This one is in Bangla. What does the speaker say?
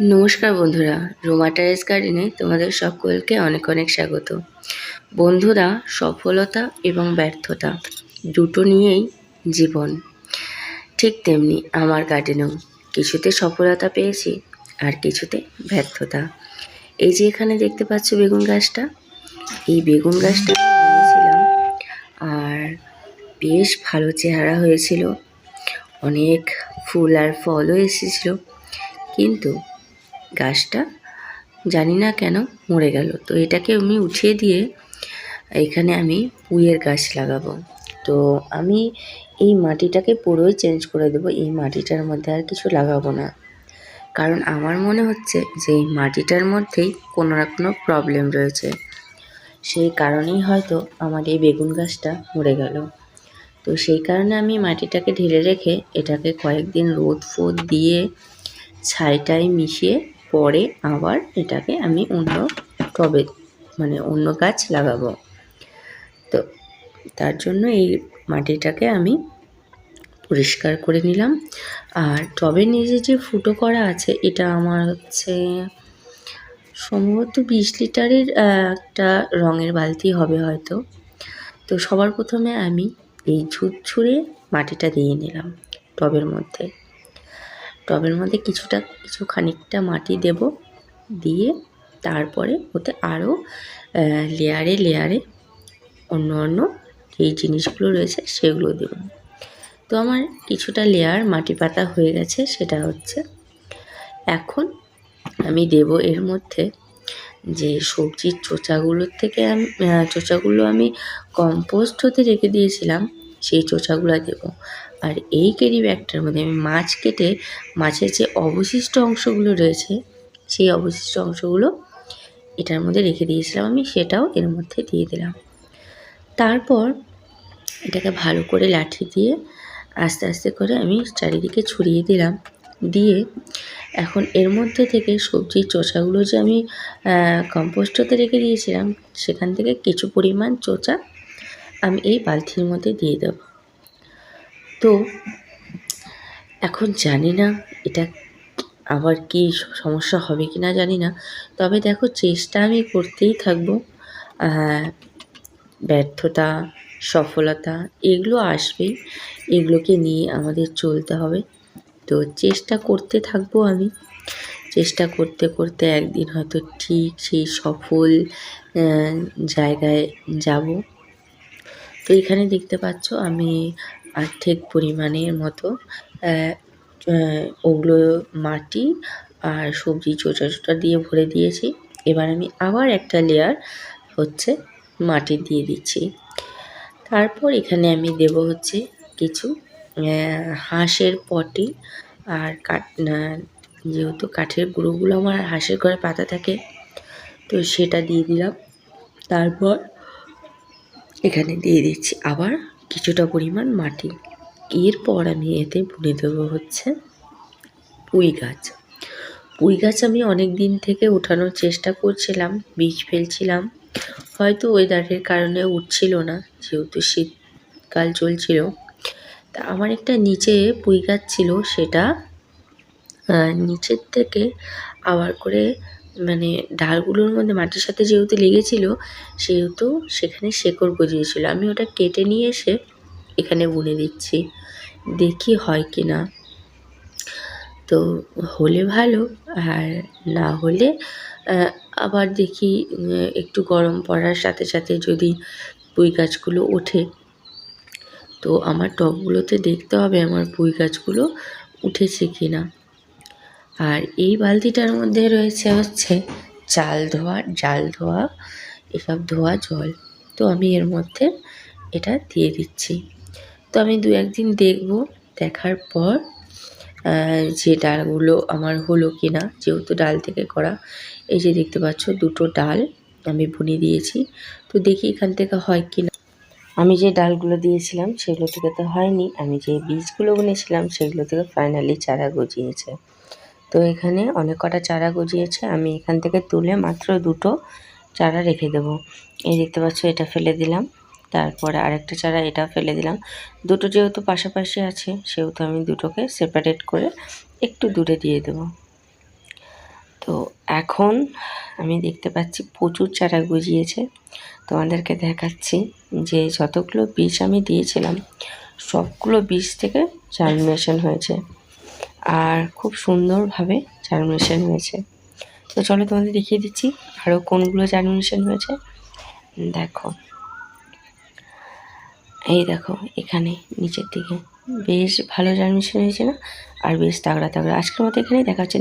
নমস্কার বন্ধুরা, রোমা টেরেস গার্ডেনে তোমাদের সকলকে অনেক অনেক স্বাগত। বন্ধুরা, সফলতা এবং ব্যর্থতা দুটো নিয়েই জীবন। ঠিক তেমনি আমার গার্ডেনেও কিছুতে সফলতা পেয়েছি আর কিছুতে ব্যর্থতা। এই যে এখানে দেখতে পাচ্ছ বেগুন গাছটা, এই বেগুন গাছটা লাগিয়েছিলাম আর বেশ ভালো চেহারা হয়েছিল। অনেক ফুল আর ফলও এসেছিল। কিন্তু গাছটা, জানি না কেন মরে গেল। তো এটাকে আমি উঠিয়ে দিয়ে এখানে আমি পুঁইয়ের গাছ লাগাবো। তো আমি এই মাটিটাকে পুরোই চেঞ্জ করে দেবো, এই মাটিটার মধ্যে আর কিছু লাগাবো না। কারণ আমার মনে হচ্ছে যে এই মাটিটার মধ্যেই কোনো না কোনো প্রবলেম রয়েছে। সেই কারণেই হয়তো আমার এই বেগুন গাছটা মরে গেল। তো সেই কারণে আমি মাটিটাকে ঢেলে রেখে এটাকে কয়েকদিন রোদ ফোদ দিয়ে ছাইটাই মিশিয়ে পরে আবার এটাকে আমি অন্য টবে মানে অন্য গাছ লাগাবো। তো তার জন্য এই মাটিটাকে আমি পরিষ্কার করে নিলাম। আর টবের নিচে যে ফুটো করা আছে, এটা আমার হচ্ছে সম্ভবত বিশ লিটারের একটা রঙের বালতি হবে হয়তো। তো সবার প্রথমে আমি এই ঝুরঝুরে মাটিটা দিয়ে নিলাম টবের মধ্যে। টবের মধ্যে কিছুটা কিছু খানিকটা মাটি দেব। দিয়ে তারপরে ওতে আরও লেয়ারে লেয়ারে অন্য অন্য যেই জিনিসগুলো রয়েছে সেগুলো দেব। তো আমার কিছুটা লেয়ার মাটি পাতা হয়ে গেছে, সেটা হচ্ছে এখন আমি দেব এর মধ্যে যে সবজির চোচাগুলোর থেকে আমি চোচাগুলো আমি কম্পোস্ট হতে রেখে দিয়েছিলাম। সেই চোচাগুলো দেব। আর এই কেরি ব্যাগটার মধ্যে আমি মাছ কেটে মাছের যে অবশিষ্ট অংশগুলো রয়েছে, সেই অবশিষ্ট অংশগুলো এটার মধ্যে রেখে দিয়েছিলাম আমি, সেটাও এর মধ্যে দিয়ে দিলাম। তারপর এটাকে ভালো করে লাঠি দিয়ে আস্তে আস্তে করে আমি চারিদিকে ছড়িয়ে দিলাম। দিয়ে এখন এর মধ্যে থেকে সবজির চোচাগুলো যে আমি কম্পোস্টতে রেখে দিয়েছিলাম, সেখান থেকে কিছু পরিমাণ চোচা আমি এই বালতির মধ্যে দিয়ে দেব। তো, এখন জানি না এটা আবার কি সমস্যা হবে কি না জানি না। তবে দেখো, চেষ্টা আমি করতেই থাকব। ব্যর্থতা, সফলতা, এগুলো আসবেই। এগুলোকে নিয়ে আমাদের চলতে হবে। তো চেষ্টা করতে থাকব আমি। চেষ্টা করতে করতে একদিন হয়তো ঠিক সেই সফল জায়গায় যাব। তো এখানে দেখতে পাচ্ছ আমি আর্ধেক পরিমাণের মতো ওগুলো মাটি আর সবজি চোচা চোটা দিয়ে ভরে দিয়েছি। এবার আমি আবার একটা লেয়ার হচ্ছে মাটি দিয়ে দিচ্ছি। তারপর এখানে আমি দেব হচ্ছে কিছু হাঁসের পটি আর কাঠ যেহেতু কাঠের গুঁড়োগুলো আমার হাঁসের ঘরে পাতা থাকে, তো সেটা দিয়ে দিলাম। তারপর এখানে দিয়ে দিচ্ছি আবার কিছুটা পরিমাণ মাটি। এরপর আমি এতে বুনে দেবো হচ্ছে পুঁই গাছ। পুঁই গাছ আমি অনেক দিন থেকে ওঠানোর চেষ্টা করছিলাম, বীজ ফেলছিলাম। হয়তো ওয়েদারের কারণে উঠছিল না, যেহেতু শীতকাল চলছিল। তা আমার একটা নিচে পুঁই গাছ ছিল, সেটা নিচের থেকে আবার করে মানে ডালগুলোর মধ্যে মাটির সাথে যেহেতু লেগেছিল, সেহেতু সেখানে শেকড় গজিয়েছিল। আমি ওটা কেটে নিয়ে এসে এখানে বুনে দিচ্ছি। দেখি হয় কি না। তো হলে ভালো, আর না হলে আবার দেখি একটু গরম পড়ার সাথে সাথে যদি পুঁই গাছগুলো ওঠে, তো আমার টবগুলোতে দেখতে হবে আমার পুঁই গাছগুলো উঠেছে কি না। আর এই বালতিটার মধ্যে রয়েছে হচ্ছে চাল ধোয়া, ডাল ধোয়া, এসব ধোয়া জল। তো আমি এর মধ্যে এটা দিয়ে দিচ্ছি। তো আমি দু একদিন দেখব, দেখার পর যে ডালগুলো আমার হলো কি না যেহেতু ডাল থেকে করা। এই যে দেখতে পাচ্ছ, দুটো ডাল আমি বুনে দিয়েছি। তো দেখি এখান থেকে হয় কি না আমি যে ডালগুলো দিয়েছিলাম, সেগুলো থেকে তো হয়নি। আমি যে বীজগুলো বুনেছিলাম, সেগুলো থেকে ফাইনালি চারা গজিয়েছে। তো এখানে অনেক কটা চারা গজিয়েছে, আমি এখান থেকে তুলে মাত্র দুটো চারা রেখে দেবো। এই দেখতে পাচ্ছ, এটা ফেলে দিলাম। তারপরে আরেকটা চারা, এটা ফেলে দিলাম। দুটো যেহেতু পাশাপাশি আছে, সেহেতু আমি দুটোকে সেপারেট করে একটু দূরে দিয়ে দেবো। তো এখন আমি দেখতে পাচ্ছি, প্রচুর চারা গজিয়েছে। তোমাদেরকে দেখাচ্ছি যে যতগুলো বীজ আমি দিয়েছিলাম, সবগুলো বীজ থেকে জার্মিনেশন হয়েছে। আর খুব সুন্দরভাবে জার্মিনেশন হয়েছে। তো চলো তোমাদের দেখিয়ে দিচ্ছি আরও কোনগুলো জার্মিনেশন হয়েছে। দেখো। এই দেখো, এখানে নিচের দিকে। বেশ ভালো জার্মিনেশন হয়েছে না? আর বেশ তাগড়া তাগড়া। আজকের মতো এখানেই দেখা হচ্ছে।